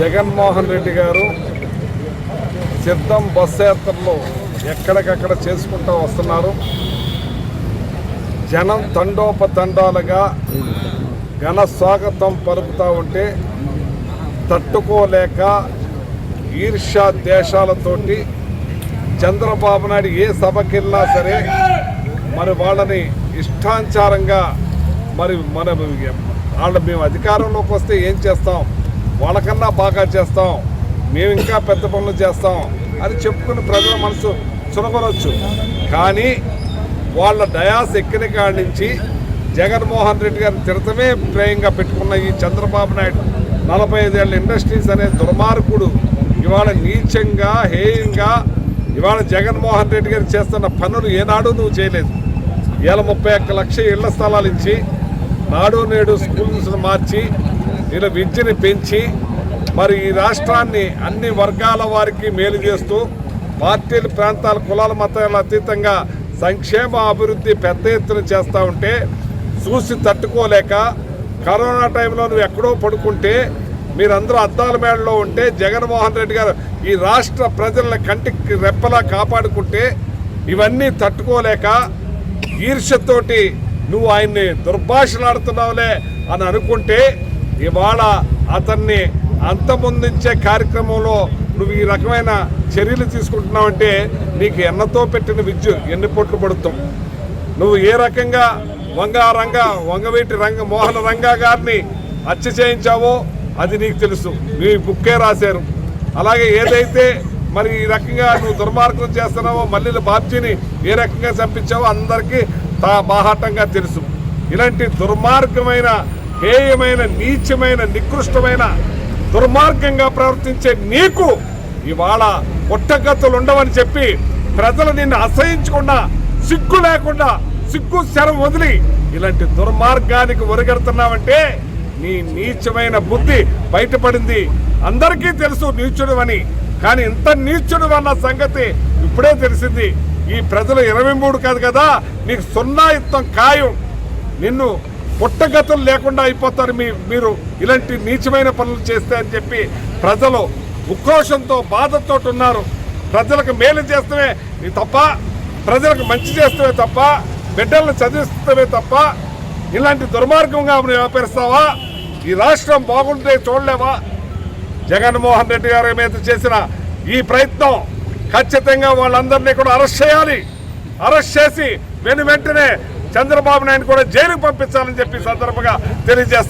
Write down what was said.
జగన్మోహన్ రెడ్డి గారు సిద్ధం బస్సు యాత్రలు ఎక్కడికక్కడ చేసుకుంటూ వస్తున్నారు. జనం తండోపతండాలుగా ఘన స్వాగతం పలుకుతూ ఉంటే తట్టుకోలేక ఈర్ష్యా దేశాలతోటి చంద్రబాబు నాయుడు ఏ సభకి వెళ్ళినా సరే మరి వాళ్ళని ఇష్టాంచారంగా మరి మన వాళ్ళు మేము అధికారంలోకి వస్తే ఏం చేస్తాం? వాళ్ళకన్నా బాగా చేస్తాం. మేము ఇంకా పెద్ద పనులు చేస్తాం అని చెప్పుకుని ప్రజల మనసు చునగొనొచ్చు కానీ వాళ్ళ డయాస్ ఎక్కిన కాడి నుంచి జగన్మోహన్ రెడ్డి గారిని తిరతమే ప్రేయంగా పెట్టుకున్న ఈ చంద్రబాబు నాయుడు. నలభై ఐదేళ్ళ ఇండస్ట్రీస్ అనే దుర్మార్గుడు ఇవాళ నీచంగా హేయంగా ఇవాళ జగన్మోహన్ రెడ్డి గారు చేస్తున్న పనులు ఏనాడు నువ్వు చేయలేదు. ఇవాళ ముప్పై ఒక్క లక్ష ఇళ్ళ స్థలాలు ఇచ్చి నాడు నేడు స్కూల్స్ మార్చి ఇలా విద్యని పెంచి మరి ఈ రాష్ట్రాన్ని అన్ని వర్గాల వారికి మేలు చేస్తూ పార్టీల ప్రాంతాల కులాల మతాల అతీతంగా సంక్షేమ అభివృద్ధి పెద్ద ఎత్తున చేస్తూ ఉంటే చూసి తట్టుకోలేక కరోనా టైంలో నువ్వు ఎక్కడో పడుకుంటే మీరందరూ అద్దాల మేడలో ఉంటే జగన్మోహన్ రెడ్డి గారు ఈ రాష్ట్ర ప్రజల కంటికి రెప్పలా కాపాడుకుంటే ఇవన్నీ తట్టుకోలేక ఈర్ష్యతోటి నువ్వు ఆయన్ని దుర్భాషలాడుతున్నావులే అని అనుకుంటే ఇవాళ అతన్ని అంతమొందించే కార్యక్రమంలో నువ్వు ఈ రకమైన చర్యలు తీసుకుంటున్నావంటే నీకు ఎన్నతో పెట్టిన విద్య ఎన్ని పొట్లు పడుతాం? నువ్వు ఏ రకంగా వంగ రంగ వంగవేటి రంగ మోహన రంగా గారిని హత్య చేయించావో అది నీకు తెలుసు. నీ బుక్కే రాశారు. అలాగే ఏదైతే మరి ఈ రకంగా నువ్వు దుర్మార్గం చేస్తున్నావో మల్లెల బాబ్జీని ఏ రకంగా చంపించావో అందరికీ తా బాహాటంగా తెలుసు. ఇలాంటి దుర్మార్గమైన హేయమైన నీచమైన నికృష్టమైన దుర్మార్గంగా ప్రవర్తించే నీకు ఇవాళ పుట్టగతులు ఉండవని చెప్పి ప్రజలు నిన్ను అసహించకుండా సిగ్గు లేకుండా సిగ్గు శరం వదిలి ఇలాంటి దుర్మార్గానికి ఒరిగెడుతున్నావంటే నీ నీచమైన బుద్ధి బయటపడింది. అందరికీ తెలుసు నీచుడు అని. కానీ ఇంత నీచుడు అన్న సంగతి ఇప్పుడే తెలిసింది. ఈ ప్రజలు ఇరవై మూడు కాదు కదా నీకు సున్నా ఖాయం. నిన్ను పుట్టగతులు లేకుండా అయిపోతారు మీ మీరు ఇలాంటి నీచమైన పనులు చేస్తే అని చెప్పి ప్రజలు ఉక్రోషంతో బాధతో ఉన్నారు. ప్రజలకు మేలు చేస్తమే తప్ప ప్రజలకు మంచి చేస్తమే తప్ప బిడ్డలను చదివిస్తమే తప్ప ఇలాంటి దుర్మార్గంగా వ్యాపరిస్తావా ఈ రాష్ట్రం బాగుంటే చూడలేవా? జగన్మోహన్ రెడ్డి గారి మీద చేసిన ఈ ప్రయత్నం ఖచ్చితంగా వాళ్ళందరినీ కూడా అరెస్ట్ చేయాలి. అరెస్ట్ చేసి వెను వెంటనే చంద్రబాబు నాయుడు కూడా జైలుకు పంపించాలని చెప్పి సందర్భంగా తెలియజేస్తారు